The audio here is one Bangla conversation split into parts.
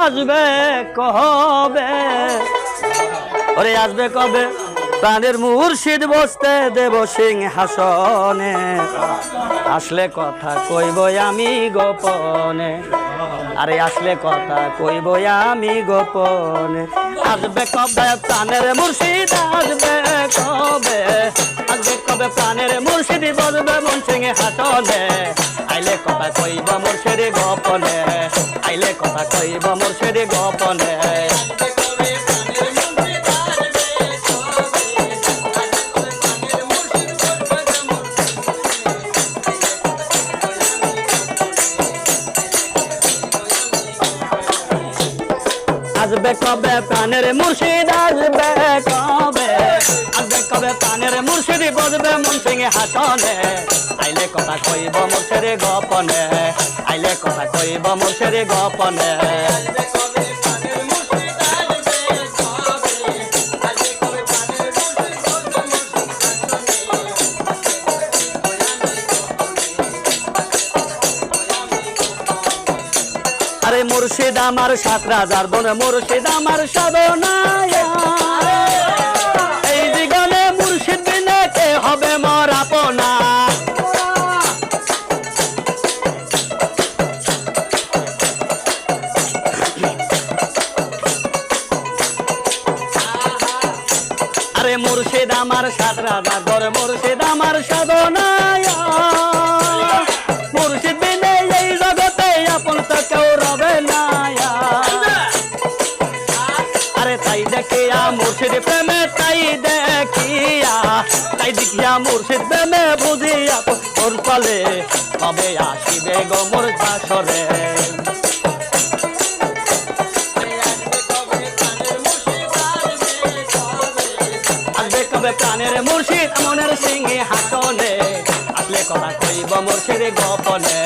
আসবে কবে? ওরে আসবে কবে? প্রাণের মুর্শিদ বসতে দেব সিংহাসনে। আসলে কথা কইব আমি গোপনে। আরে আসলে কথা কইব আমি গোপনে। আসবে কবে? প্রাণের মুর্শিদ আসবে কবে? আসবে কবে? প্রাণের মুর্শিদ বসবে মন সিংহাসনে। আইলে কথা কইব মুর্শিদ গোপনে। আইলে কথা কইব মোর সেরে গোপনে। আসবে কবে প্রাণের মুর্শিদ আসবে কবে? আসবে কবে প্রাণের মুর্শিদ বসবে মন সিংহে হাসনে? আইলে কথা কইব মুর্শিদ গোপনে, আইলে কথা কইব মুর্শিদ গোপনে। মুর্শিদ আমার সাত রাজার বনে, মুর্শিদ আমার সাধনায় এই জীবনে মুর্শিদ বিনে কে হবে মোর আপনা। আরে মুর্শিদ আমার সাত রাজার ঘরে মুর্শিদ আমার সাধনায় মুর্শিদ বুঝিয়া তোর চলে কবে আসিবে গো বাসরে প্রাণের মুর্শিদ মনের সিংহে হাসনে? আসলে কথা কইব মুর্শিদ গোপনে।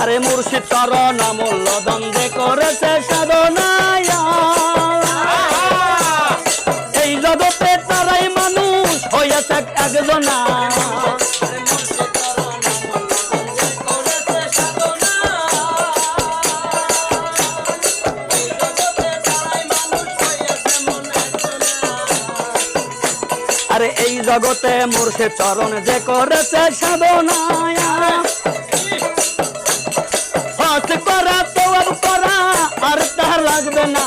আরে মুর্শিদ চরণ মূল্য দ্বন্দ্বে করেছে সাধনায়। আরে এই জগতে মুর্শিদ চরণ যে করেছে সাধনায়। করা তো করা, আর তার লাগবে না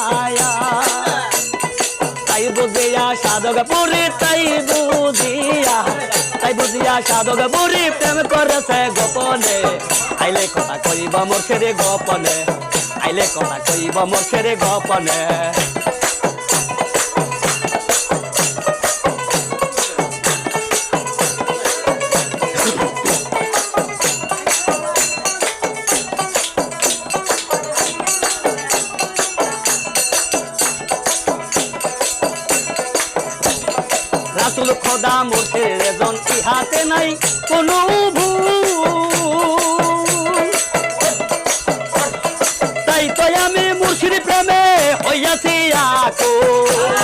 তাই বুঝিয়া সাধক পুরী তাই বুঝিয়া তাই বুঝিয়া সাধক পুরী প্রেম করেছে গোপনে। আইলে কথা কইব মোর গোপনে, আইলে কথা কইব মোর গোপনে। খোদা মুখে রেজন ইহাতে নাই কোনো তাই তো আমি মুর্শিদ প্রেমে হইয়াছি আকুল।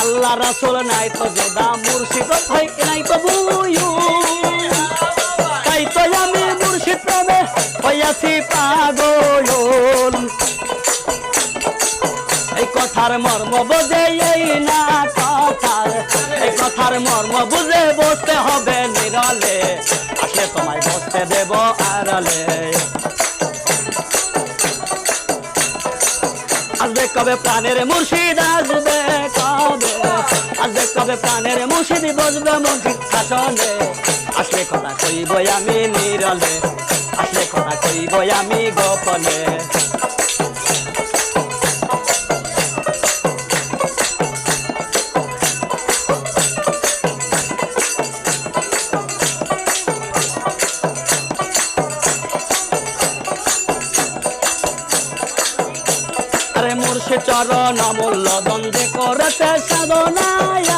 আল্লাহ রাসুল নাই তো যোদা মুর্শিদ নাই তো বুয়ু তাই আমি মুর্শিদ প্রেমে হইয়াছি পাগল। এই কথার মর্ম বোঝে এই না কথার, এই কথার মর্ম বুঝে বসতে হবে নিরলে, আসলে তোমায় বসতে দেব আড়ালে। আসবে কবে প্রাণের মুর্শিদ, আসবে কবে? আসবে কবে প্রাণের মুর্শিদ বসবে মুর্শিদ শাসনে। আসলে কথা কইব আমি নিরলে, আসলে কথা কইব আমি গোপনে। চরণ অমূল্য দ্বন্দ্বে করেছে সাধনায়।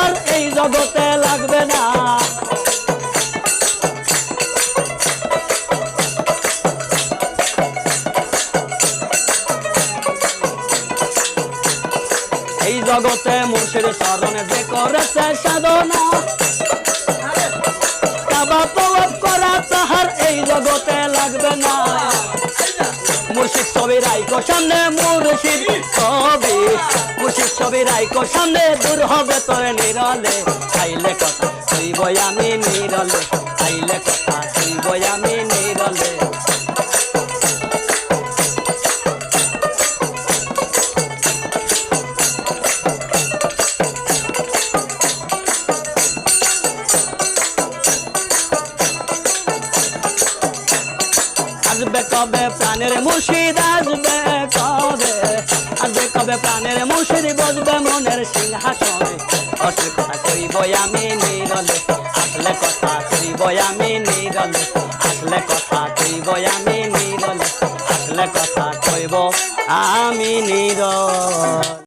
আর এই জগতে লাগবে না। এই জগতে মুর্শির চরণে যে করেছে সাধনা বাবা এই জগতে লাগবে না। মুর্শিদ সবির আইকো সামনে মুর্শিদ সবির মুর্শিদ ছবি রাইকো সামনে দূর হবে তোর নিরলে। চাইলে কথা শুইব আমি নিরলে, চাইলে কথা শুইব আমি নিরলে। আসবে কবে? প্রাণের মুর্শিদ আসবে কবে? আসবে কবে? প্রাণের মুর্শিদ বসবে মনের সিংহাসনে। অসলে কথা কইব আমি নিরলে, আসলে কথা কইব আমি নিরলে, আসলে কথা কইব আমি নিরলে, আসলে কথা কইব আমি নিরলে।